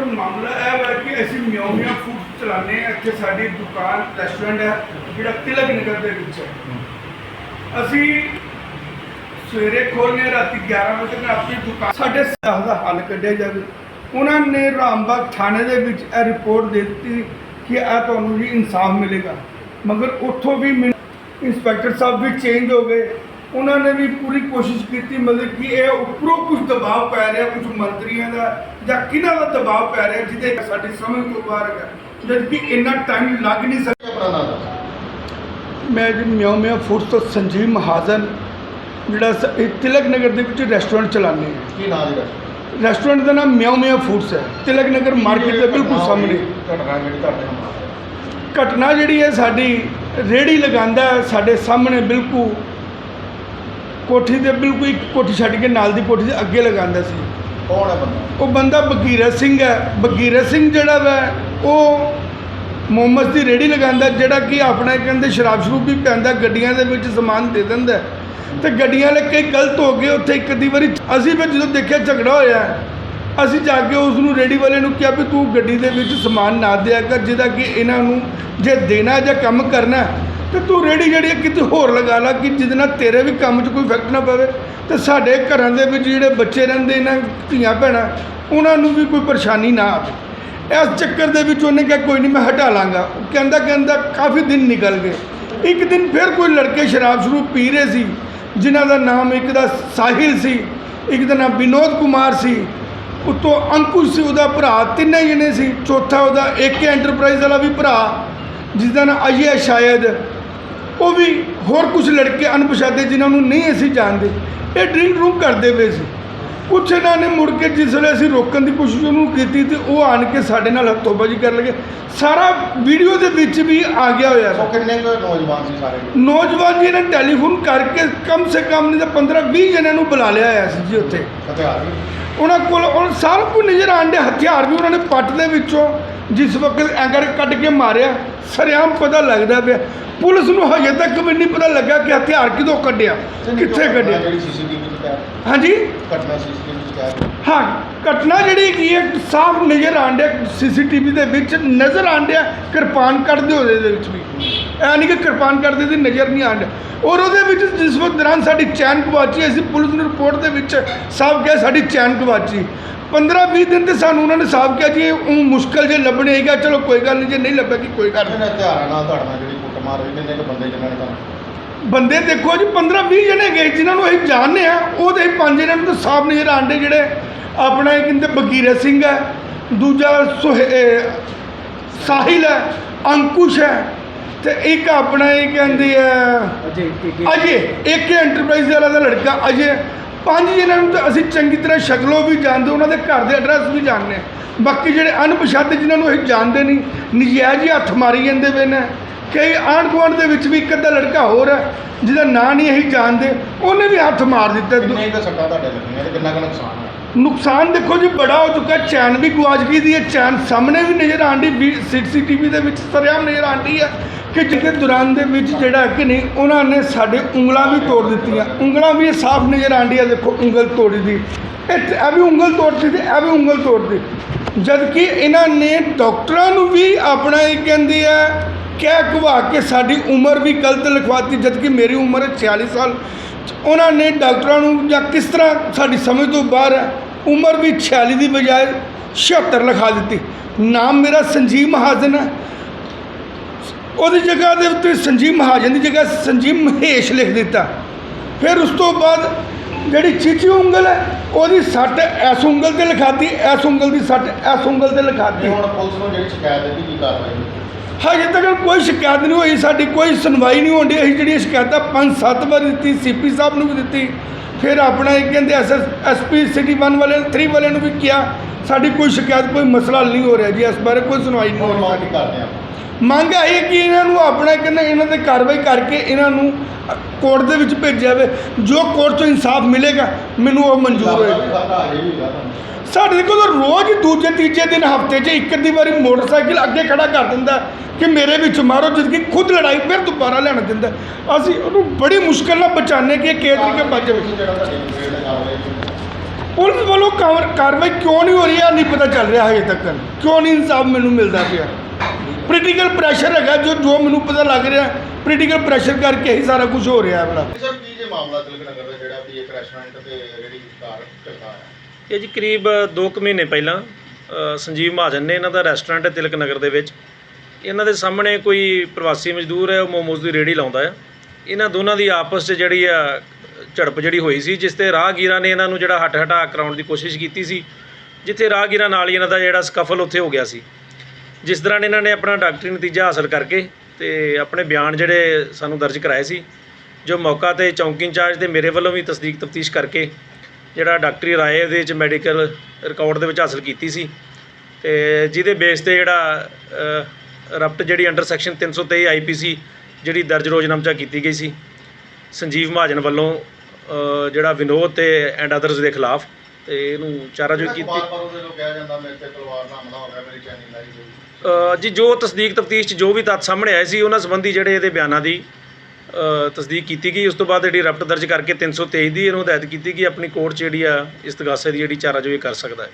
Sir ਮਾਮਲਾ ਇਹ ਹੈ ਕਿ ਅਸੀਂ ਮਿਉਮੀਆ ਫੂਡ ਚਲਾਉਂਦੇ ਹਾਂ, ਇੱਥੇ ਸਾਡੀ ਦੁਕਾਨ ਰੈਸਟੋਰੈਂਟ ਹੈ, ਜਿਹੜਾ ਤਿਲਕ ਨਗਰ ਦੇ ਵਿੱਚ ਹੈ। ਅਸੀਂ ਸਵੇਰੇ ਖੋਲ੍ਹਦੇ ਰਾਤੀ 11 ਵਜੇ ਤੱਕ ਆਪਣੀ ਦੁਕਾਨ ਸਾਡੇ ਸਾਹ ਦਾ ਹੱਲ ਕੱਢਿਆ ਜਾਵੇ। ਉਹਨਾਂ ਨੇ ਰਾਮਬਾਗ ਥਾਣੇ ਦੇ ਵਿੱਚ ਇਹ ਰਿਪੋਰਟ ਦੇ ਦਿੱਤੀ ਕਿ ਇਹ ਤੁਹਾਨੂੰ ਵੀ ਇਨਸਾਫ ਮਿਲੇਗਾ। ਮਗਰ ਉੱਥੋਂ ਵੀ ਮੈਨੂੰ- ਇੰਸਪੈਕਟਰ ਸਾਹਿਬ ਵੀ ਚੇਂਜ ਹੋ ਗਏ। ਉਹਨਾਂ ਨੇ ਵੀ ਪੂਰੀ ਕੋਸ਼ਿਸ਼ ਕੀਤੀ ਮਤਲਬ ਕਿ ਇਹ ਉੱਪਰੋਂ ਕੁਝ ਦਬਾਅ ਪੈ ਰਿਹਾ ਕੁਝ ਮੰਤਰੀਆਂ ਦਾ ਜਾਂ ਕਿਹਨਾਂ ਦਾ ਦਬਾਅ ਪੈ ਰਿਹਾ ਜਿਹਦੇ ਸਾਡੀ ਸਮਝ ਤੋਂ ਬਾਹਰ ਹੈ ਜਦ ਕਿ ਇੰਨਾ ਟਾਈਮ ਲੱਗ ਨਹੀਂ ਨਾਮ ਦੱਸੋ। ਮੈਂ ਜੀ ਮਿਓ ਮਿਓ ਫੂਡਸ ਤੋਂ ਸੰਜੀਵ ਮਹਾਜਨ ਜਿਹੜਾ ਤਿਲਕ ਨਗਰ ਦੇ ਵਿੱਚ ਰੈਸਟੋਰੈਂਟ ਚਲਾਉਂਦੇ ਹਾਂ ਕੀ ਨਾਮ ਜੀ ਰੈਸਟੋਰੈਂਟ ਦਾ ਨਾਮ ਮਿਓ ਮਿਓ ਫੂਡਸ ਹੈ। ਤਿਲਕ ਨਗਰ ਮਾਰਕੀਟ ਦੇ ਬਿਲਕੁਲ ਸਾਹਮਣੇ। ਘਟਨਾ ਜਿਹੜੀ ਤੁਹਾਡੇ ਨਾਲ ਵਾਪਰੀ। ਘਟਨਾ ਜਿਹੜੀ ਹੈ ਸਾਡੀ ਰੇੜੀ ਲਗਾਉਂਦਾ ਹੈ ਸਾਡੇ ਸਾਹਮਣੇ ਬਿਲਕੁਲ ਕੋਠੀ ਦੇ ਬਿਲਕੁਲ ਇੱਕ ਕੋਠੀ ਛੱਡ ਕੇ ਨਾਲ ਦੀ ਕੋਠੀ ਦੇ ਅੱਗੇ ਲਗਾਉਂਦਾ ਸੀ। ਕੌਣ ਹੈ ਬੰਦਾ? ਉਹ ਬੰਦਾ ਬਗੀਰਤ ਸਿੰਘ ਹੈ। ਬਗੀਰਤ ਸਿੰਘ ਜਿਹੜਾ ਵਾ ਉਹ ਮੁਹੰਮਦ ਦੀ ਰੇੜੀ ਲਗਾਉਂਦਾ ਜਿਹੜਾ ਕਿ ਆਪਣਾ ਕਹਿੰਦੇ ਸ਼ਰਾਬ ਸ਼ਰੂਬ ਵੀ ਪੈਂਦਾ ਗੱਡੀਆਂ ਦੇ ਵਿੱਚ ਸਮਾਨ ਦੇ ਦਿੰਦਾ। ਤੇ ਗੱਡੀਆਂ ਵਾਲੇ ਕਈ ਗਲਤ ਹੋ ਗਏ ਉੱਥੇ ਇੱਕ ਅੱਧੀ ਵਾਰੀ ਅਸੀਂ ਵੀ ਜਦੋਂ ਦੇਖਿਆ ਝਗੜਾ ਹੋਇਆ ਅਸੀਂ ਜਾ ਕੇ ਉਸ ਨੂੰ ਰੇੜੀ ਵਾਲੇ ਨੂੰ ਕਿਹਾ ਵੀ ਤੂੰ ਗੱਡੀ ਦੇ ਵਿੱਚ ਸਮਾਨ ਨਾ ਦਿਆ ਕਰ ਜਿਹਦਾ ਕਿ ਇਹਨਾਂ ਨੂੰ ਜੇ ਦੇਣਾ ਜਾਂ ਕੰਮ ਕਰਨਾ ਤੇ ਤੂੰ ਰੇੜੀ ਜਿਹੜੀ ਹੈ ਕਿਤੇ ਹੋਰ ਲਗਾ ਲਾ ਕਿ ਜਿਹਦੇ ਨਾਲ ਤੇਰੇ ਵੀ ਕੰਮ 'ਚ ਕੋਈ ਇਫੈਕਟ ਨਾ ਪਵੇ ਤੇ ਸਾਡੇ ਘਰਾਂ ਦੇ ਵਿੱਚ ਜਿਹੜੇ ਬੱਚੇ ਰਹਿੰਦੇ, ਇਹਨਾਂ ਧੀਆਂ ਭੈਣਾਂ, ਉਹਨਾਂ ਨੂੰ ਵੀ ਕੋਈ ਪਰੇਸ਼ਾਨੀ ਨਾ ਆਵੇ। ਇਸ ਚੱਕਰ ਦੇ ਵਿੱਚ ਉਹਨੇ ਕਿਹਾ, ਕੋਈ ਨਹੀਂ, ਮੈਂ ਹਟਾ ਲਾਂਗਾ। ਕਹਿੰਦਾ ਕਹਿੰਦਾ, ਕਾਫੀ ਦਿਨ ਨਿਕਲ ਗਏ। ਇੱਕ ਦਿਨ ਫਿਰ ਕੋਈ ਲੜਕੇ ਸ਼ਰਾਬ ਸ਼ੁਰੂ ਪੀ ਰਹੇ ਸੀ, ਜਿਨ੍ਹਾਂ ਦਾ ਨਾਮ ਇੱਕ ਦਾ ਸਾਹਿਲ ਸੀ, ਇੱਕ ਦਾ ਨਾਮ ਵਿਨੋਦ ਕੁਮਾਰ ਸੀ। ਉੱਤੋਂ ਅੰਕੁਸ਼ ਸੀ, ਉਹਦਾ ਭਰਾ, ਤਿੰਨੇ ਜਣੇ ਸੀ। ਚੌਥਾ ਉਹਦਾ ਏਕੇ ਐਂਟਰਪ੍ਰਾਈਜ਼ ਵਾਲਾ ਵੀ ਭਰਾ ਜਿਸ ਦਾ ਨਾਮ ਅਜੇ ਸ਼ਾਇਦ। ਉਹ ਵੀ ਹੋਰ ਕੁਝ ਲੜਕੇ ਅਣਪਛਾਤੇ ਜਿਨ੍ਹਾਂ ਨੂੰ ਨਹੀਂ ਅਸੀਂ ਜਾਣਦੇ ਇਹ ਡਰਿੰਕ ਰੂਮ ਕਰਦੇ ਪਏ ਸੀ। ਕੁਛ ਇਹਨਾਂ ਨੇ ਮੁੜ ਕੇ ਜਿਸ ਵੇਲੇ ਅਸੀਂ ਰੋਕਣ ਦੀ ਕੋਸ਼ਿਸ਼ ਉਹਨੂੰ ਕੀਤੀ ਤੇ ਉਹ ਆਣ ਕੇ ਸਾਡੇ ਨਾਲ ਹੱਥੋਂਬਾਜ਼ੀ ਕਰਨ ਲੱਗੇ। ਸਾਰਾ ਵੀਡੀਓ ਦੇ ਵਿੱਚ ਵੀ ਆ ਗਿਆ ਹੋਇਆ। ਸੋ ਕਿੰਨੇ ਕੁ ਨੌਜਵਾਨ ਸੀ ਸਾਰੇ? ਨੌਜਵਾਨ ਜੀ ਨੇ ਟੈਲੀਫੋਨ ਕਰਕੇ ਕਮ ਸੇ ਕਮ ਨਹੀਂ ਤਾਂ 15 20 ਜਣਿਆਂ ਨੂੰ ਬੁਲਾ ਲਿਆ ਹੋਇਆ ਸੀ ਜੀ ਉੱਥੇ। ਹਥਿਆਰ ਵੀ। ਉਹਨਾਂ ਕੋਲ ਉਹ ਸਾਰਾ ਕੁਝ ਨਜ਼ਰ ਆਂਦੇ ਹਥਿਆਰ ਵੀ ਉਹਨਾਂ ਨੇ ਪੱਟ ਦੇ ਵਿੱਚੋਂ। ਜਿਸ ਵਕਤ ਐਂਗਰ ਕੱਢ ਕੇ ਮਾਰਿਆ ਸਰਿਆਮ ਪਤਾ ਲੱਗਦਾ ਪਿਆ। ਪੁਲਿਸ ਨੂੰ ਹਜੇ ਤੱਕ ਵੀ ਨਹੀਂ ਪਤਾ ਲੱਗਾ ਕਿ ਹਥਿਆਰ ਕਿਦੋਂ ਕੱਢਿਆ ਕਿੱਥੇ ਕੱਢਿਆ। ਹਾਂਜੀ? ਘਟਨਾ ਸੀਸੀਟੀਵੀ ਹਾਂ ਘਟਨਾ ਜਿਹੜੀ ਕੀ ਹੈ ਸਾਫ਼ ਨਜ਼ਰ ਆਂਡਿਆ ਸੀਸੀਟੀਵੀ ਦੇ ਵਿੱਚ ਨਜ਼ਰ ਆਂਡਿਆ ਕਿਰਪਾਨ ਕੱਢਦੇ ਹੋਏ ਦੇ ਵਿੱਚ ਵੀ। ਐ ਨਹੀਂ ਕਿ ਕਿਰਪਾਨ ਕਰਦੇ ਦੀ ਨਜ਼ਰ ਨਹੀਂ ਆਂਡਿਆ ਔਰ ਉਹਦੇ ਵਿੱਚ ਜਿਸ ਵਕਤ ਦੌਰਾਨ ਸਾਡੀ ਚੈਨ ਗਵਾਚੀ ਅਸੀਂ ਪੁਲਿਸ ਨੂੰ ਰਿਪੋਰਟ ਦੇ ਵਿੱਚ ਸਾਫ਼ ਕਿਹਾ ਸਾਡੀ ਚੈਨ ਗਵਾਚੀ। 15 20 ਦਿਨ ਤੇ ਸਾਨੂੰ ਉਹਨਾਂ ਨੇ ਸਾਫ਼ ਕਿਹਾ ਜੀ ਉਹ ਮੁਸ਼ਕਲ ਜੇ ਲੱਭਣੇ ਹੈਗਾ ਚਲੋ ਕੋਈ ਗੱਲ ਨਹੀਂ ਜੇ ਨਹੀਂ ਲੱਭੇਗੀ ਕੋਈ ਗੱਲ ਨਹੀਂ ਹਥਿਆਰਾਂ ਨਾਲ ਤੁਹਾਡੇ ਨਾਲ ਜਿਹੜੀ ਕੁੱਟਮਾਰ ਹੋਈ ਕਿੰਨੇ ਕੁ ਬੰਦੇ ਜਿਨ੍ਹਾਂ ਨੇ ਤੁਹਾਨੂੰ ਬੰਦੇ ਦੇਖੋ ਜੀ 15 20 ਜਣੇ ਗਏ ਜਿਨ੍ਹਾਂ ਨੂੰ ਅਸੀਂ ਜਾਣਦੇ ਆ ਉਹਦੇ ਪੰਜ ਜਣਿਆਂ ਨੂੰ ਤਾਂ ਸਾਫ਼ ਨਜ਼ਰ ਆਂਡੇ ਜਿਹੜੇ ਆਪਣਾ ਇਹ ਕਹਿੰਦੇ ਬਗੀਰਤ ਸਿੰਘ ਹੈ ਦੂਜਾ ਸਾਹਿਲ ਹੈ ਅੰਕੁਸ਼ ਹੈ। ਤੇ ਇੱਕ ਆਪਣਾ ਇਹ ਕਹਿੰਦੇ ਆ ਅਜੇ ਇੱਕ ਐਂਟਰਪ੍ਰਾਈਜ਼ ਵਾਲਾ ਦਾ ਲੜਕਾ ਅਜੇ ਪੰਜ ਜਣਿਆਂ ਨੂੰ ਤਾਂ ਅਸੀਂ ਚੰਗੀ ਤਰ੍ਹਾਂ ਸ਼ਕਲੋਂ ਵੀ ਜਾਣਦੇ ਉਹਨਾਂ ਦੇ ਘਰ ਦੇ ਐਡਰੈਸ ਵੀ ਜਾਣਦੇ ਹਾਂ। ਬਾਕੀ ਜਿਹੜੇ ਅਣਪਛਾਤੇ ਜਿਨ੍ਹਾਂ ਨੂੰ ਅਸੀਂ ਜਾਣਦੇ ਨਹੀਂ ਨਜਾਇਜ਼ ਹੀ ਹੱਥ ਮਾਰੀ ਜਾਂਦੇ ਪਏ ਨੇ। ਕਈ ਆਂਢ ਗੁਆਂਢ ਦੇ ਵਿੱਚ ਵੀ ਇੱਕ ਅੱਧਾ ਲੜਕਾ ਹੋਰ ਹੈ ਜਿਹਦਾ ਨਾਂ ਨਹੀਂ ਅਸੀਂ ਜਾਣਦੇ ਉਹਨੇ ਵੀ ਹੱਥ ਮਾਰ ਦਿੱਤਾ। ਕਿੰਨੇ ਕੁ ਸੱਟਾਂ ਤੁਹਾਡੇ ਲੱਗੀਆਂ ਤੇ ਕਿੰਨਾ ਕੁ ਨੁਕਸਾਨ ਹੋਇਆ? ਨੁਕਸਾਨ ਦੇਖੋ ਜੀ ਬੜਾ ਹੋ ਚੁੱਕਾ ਚੈਨ ਵੀ ਗਵਾਚ ਗਈ ਦੀ ਹੈ ਚੈਨ ਸਾਹਮਣੇ ਵੀ ਨਜ਼ਰ ਆਂਦੀ ਸੀਸੀਟੀਵੀ ਦੇ ਵਿੱਚ ਸਰਿਆਮ ਨਜ਼ਰ ਆਂਦੀ ਹੈ। ਕਿ ਜਿਹਦੇ ਦੌਰਾਨ ਦੇ ਵਿੱਚ ਜਿਹੜਾ ਕਿ ਨਹੀਂ, ਉਹਨਾਂ ਨੇ ਸਾਡੇ ਉਂਗਲਾਂ ਵੀ ਤੋੜ ਦਿੱਤੀਆਂ। ਉਂਗਲਾਂ ਵੀ ਸਾਫ਼ ਨਜ਼ਰ ਆਂਦੀ ਦੇਖੋ, ਉਂਗਲ ਤੋੜੀ ਦੀ ਇਹ ਇਹ ਵੀ ਉਂਗਲ ਤੋੜਦੀ ਤੇ ਇਹ ਵੀ ਉਂਗਲ ਤੋੜਦੀ। ਜਦ ਕਿ ਇਹਨਾਂ ਨੇ ਡਾਕਟਰਾਂ ਨੂੰ ਵੀ ਆਪਣਾ ਇਹ ਕਹਿੰਦੀ ਹੈ ਕਹਿ ਕਵਾ ਕੇ ਸਾਡੀ ਉਮਰ ਵੀ ਗਲਤ ਲਿਖਵਾਤੀ ਜਦ ਕਿ ਮੇਰੀ ਉਮਰ ਹੈ 46 ਸਾਲ। ਉਹਨਾਂ ਨੇ ਡਾਕਟਰਾਂ ਨੂੰ ਜਾਂ ਕਿਸ ਤਰ੍ਹਾਂ ਸਾਡੀ ਸਮਝ ਤੋਂ ਬਾਹਰ ਹੈ ਉਮਰ ਵੀ 46 ਦੀ ਬਜਾਏ 76 ਲਿਖਾ ਦਿੱਤੀ। ਨਾਮ ਮੇਰਾ ਸੰਜੀਵ ਮਹਾਜਨ ਹੈ। ਉਹਦੀ ਜਗ੍ਹਾ ਦੇ ਉੱਤੇ ਸੰਜੀਵ ਮਹਾਜਨ ਦੀ ਜਗ੍ਹਾ ਸੰਜੀਵ ਮਹੇਸ਼ ਲਿਖ ਦਿੱਤਾ। ਫਿਰ ਉਸ ਤੋਂ ਬਾਅਦ ਜਿਹੜੀ ਚੀਚੀ ਉਂਗਲ ਹੈ ਉਹਦੀ ਸੱਟ ਐਸ ਉਂਗਲ ਤੇ ਲਿਖਾਤੀ ਐਸ ਉਂਗਲ ਦੀ ਸੱਟ ਐਸ ਉਂਗਲ ਤੇ ਲਿਖਾਤੀ। ਹੁਣ ਪੁਲਿਸ ਨੂੰ ਜਿਹੜੀ ਸ਼ਿਕਾਇਤ ਦਿੱਤੀ ਕੀ ਕਾਰਵਾਈ? ਹਜੇ ਤੱਕ ਕੋਈ ਸ਼ਿਕਾਇਤ ਨਹੀਂ ਹੋਈ ਸਾਡੀ ਕੋਈ ਸੁਣਵਾਈ ਨਹੀਂ ਹੁੰਦੀ ਅਸੀਂ ਜਿਹੜੀਆਂ ਸ਼ਿਕਾਇਤਾਂ ਪੰਜ ਸੱਤ ਵਾਰ ਦਿੱਤੀ ਸੀਪੀ ਸਾਹਿਬ ਨੂੰ ਵੀ ਦਿੱਤੀ ਫਿਰ ਆਪਣਾ ਇਹ ਕਹਿੰਦੇ ਐਸ ਐਸਪੀ ਸਿਟੀ 1 ਵਾਲੇ 3 ਵਾਲੇ ਨੂੰ ਵੀ ਕਿਹਾ ਸਾਡੀ ਕੋਈ ਸ਼ਿਕਾਇਤ ਕੋਈ ਮਸਲਾ ਨਹੀਂ ਹੋ ਰਿਹਾ ਜੀ ਇਸ ਬਾਰੇ ਕੋਈ ਸੁਣਵਾਈ ਨਹੀਂ ਹੋ ਹੁਣ ਰਹੀ ਕੀ ਕਰਦੇ ਆਪਾਂ ਮੰਗ ਹੈ ਇਹ ਕਿ ਇਹਨਾਂ ਨੂੰ ਆਪਣਾ ਕਹਿੰਦੇ ਇਹਨਾਂ ਤੇ ਕਾਰਵਾਈ ਕਰਕੇ ਇਹਨਾਂ ਨੂੰ ਕੋਰਟ ਦੇ ਵਿੱਚ ਭੇਜਿਆ ਜਾਵੇ ਜੋ ਕੋਰਟ ਤੋਂ ਇਨਸਾਫ ਮਿਲੇਗਾ ਮੈਨੂੰ ਉਹ ਮਨਜ਼ੂਰ ਹੋਏਗਾ। ਵੀ ਸਾਡਾ। ਕੋਲ ਰੋਜ਼ ਦੂਜੇ ਤੀਜੇ ਦਿਨ ਹਫ਼ਤੇ 'ਚ ਇੱਕ ਅੱਧੀ ਵਾਰੀ ਮੋਟਰਸਾਈਕਲ ਅੱਗੇ ਖੜਾ ਕਰ ਦਿੰਦਾ ਕਿ ਮੇਰੇ ਵਿੱਚ ਮਾਰੋ ਜਦ ਕਿ ਖੁਦ ਲੜਾਈ ਫਿਰ ਦੁਬਾਰਾ ਲੈਣ ਦਿੰਦਾ। ਅਸੀਂ ਉਹਨੂੰ ਬੜੀ ਮੁਸ਼ਕਲ ਨਾਲ ਬਚਾਉਂਦੇ ਕਿ ਕਿਸ ਤਰੀਕੇ ਬਚ ਜਾਵੇ? ਪੁਲਿਸ ਵੱਲੋਂ ਕਾਰ- ਕਾਰਵਾਈ ਕਿਉਂ ਨਹੀਂ ਹੋ ਰਹੀ ਹੈ? ਨਹੀਂ ਪਤਾ ਚੱਲ ਰਿਹਾ ਹਜੇ ਤੱਕ। ਕਿਉਂ ਨਹੀਂ ਇਨਸਾਫ ਮੈਨੂੰ ਮਿਲਦਾ ਪਿਆ? ਪੋਲੀਟੀਕਲ ਪ੍ਰੈਸ਼ਰ ਹੈਗਾ ਜੋ ਜੋ ਮੈਨੂੰ ਪਤਾ ਲੱਗ ਰਿਹਾ। ਪੋਲੀਟੀਕਲ ਪ੍ਰੈਸ਼ਰ ਕਰਕੇ ਹੀ ਸਾਰਾ ਕੁਝ ਹੋ ਰਿਹਾ ਹੈ ਬੜਾ ਸਰ ਕੀ ਜੇ ਮਾਮਲਾ ਤਿਲਕ ਨਗਰ ਦਾ ਜਿਹੜਾ ਵੀ ਇੱਕ ਰੈਸਟੋਰੈਂਟ ਤੇ ਰੇੜੀ ਕਾਰ ਚੱਲਦਾ ਹੈ? ਇਹ ਜੀ ਕਰੀਬ 2 ਕੁ ਮਹੀਨੇ ਪਹਿਲਾਂ ਸੰਜੀਵ ਮਹਾਜਨ ਨੇ ਇਹਨਾਂ ਦਾ ਰੈਸਟੋਰੈਂਟ ਹੈ ਤਿਲਕ ਨਗਰ ਦੇ ਵਿੱਚ। ਇਹਨਾਂ ਦੇ ਸਾਹਮਣੇ ਕੋਈ ਪ੍ਰਵਾਸੀ ਮਜ਼ਦੂਰ ਹੈ ਉਹ ਮੋਮੋਜ਼ ਦੀ ਰੇਹੜੀ ਲਾਉਂਦਾ ਹੈ। ਇਹਨਾਂ ਦੋਨਾਂ ਦੀ ਆਪਸ 'ਚ ਜਿਹੜੀ ਆ ਝੜਪ ਜਿਹੜੀ ਹੋਈ ਸੀ ਜਿਸ ਤੇ ਰਾਹਗੀਰਾਂ ਨੇ ਇਹਨਾਂ ਨੂੰ ਜਿਹੜਾ ਹੱਟ ਹਟਾ ਕਰਾਉਣ ਦੀ ਕੋਸ਼ਿਸ਼ ਕੀਤੀ ਸੀ ਜਿੱਥੇ ਰਾਹਗੀਰਾਂ ਨਾਲ ਹੀ ਇਹਨਾਂ ਦਾ ਜਿਹੜਾ ਸਕਫਲ ਉੱਥੇ ਹੋ ਗਿਆ ਸੀ। ਜਿਸ ਦੌਰਾਨ ਇਹਨਾਂ ਨੇ ਆਪਣਾ ਡਾਕਟਰੀ ਨਤੀਜਾ ਹਾਸਲ ਕਰਕੇ ਤੇ ਆਪਣੇ ਬਿਆਨ ਜਿਹੜੇ ਸਾਨੂੰ ਦਰਜ ਕਰਾਏ ਸੀ ਜੋ ਮੌਕਾ ਤੇ ਚੌਂਕੀ ਇੰਚਾਰਜ ਤੇ ਮੇਰੇ ਵੱਲੋਂ ਵੀ ਤਸਦੀਕ ਤਫਤੀਸ਼ ਕਰਕੇ ਜਿਹੜਾ ਡਾਕਟਰੀ ਰਾਏ ਇਹਦੇ ਵਿੱਚ ਮੈਡੀਕਲ ਰਿਕਾਰਡ ਦੇ ਵਿੱਚ ਹਾਸਲ ਕੀਤੀ ਸੀ ਤੇ ਜਿਹਦੇ ਬੇਸ ਤੇ ਜਿਹੜਾ ਰਪਟ ਜਿਹੜੀ ਅੰਡਰ ਸੈਕਸ਼ਨ 323 ਆਈਪੀਸੀ ਜਿਹੜੀ ਦਰਜ ਰੋਜ਼ਨਾਮਚਾ ਕੀਤੀ ਗਈ ਸੀ ਸੰਜੀਵ ਮਹਾਜਨ ਵੱਲੋਂ ਜਿਹੜਾ ਵਿਨੋਦ ਤੇ ਐਂਡ ਅਦਰਸ ਦੇ ਖਿਲਾਫ ਤੇ ਇਹਨੂੰ ਚਾਰਾਜੋਈ ਕੀਤੀ ਬਾਰ ਬਾਰ ਉਹਦੇ ਨੂੰ ਕਿਹਾ ਜਾਂਦਾ ਮੇਰੇ ਤੇ ਤਲਵਾਰ ਨਾਲ ਹਮਲਾ ਹੋ ਗਿਆ ਮੇਰੀ ਚੈਨੀ ਜੀ, ਜੋ ਤਸਦੀਕ ਤਫਤੀਸ਼ 'ਚ ਜੋ ਵੀ ਤੱਥ ਸਾਹਮਣੇ ਆਏ ਸੀ, ਉਹਨਾਂ ਸੰਬੰਧੀ ਜਿਹੜੇ ਇਹਦੇ ਬਿਆਨਾਂ ਦੀ ਤਸਦੀਕ ਕੀਤੀ ਗਈ। ਉਸ ਤੋਂ ਬਾਅਦ ਜਿਹੜੀ ਰਫਟ ਦਰਜ ਕਰਕੇ 323 ਦੀ ਇਹਨੂੰ ਹਦਾਇਤ ਕੀਤੀ ਕਿ ਆਪਣੀ ਕੋਰਟ 'ਚ ਜਿਹੜੀ ਆ, ਇਸ ਤਗਾਸੇ ਦੀ ਜਿਹੜੀ ਚਾਰਾ ਜੋ ਚਾਰਾਜੋਈ ਕਰ ਸਕਦਾ ਹੈ।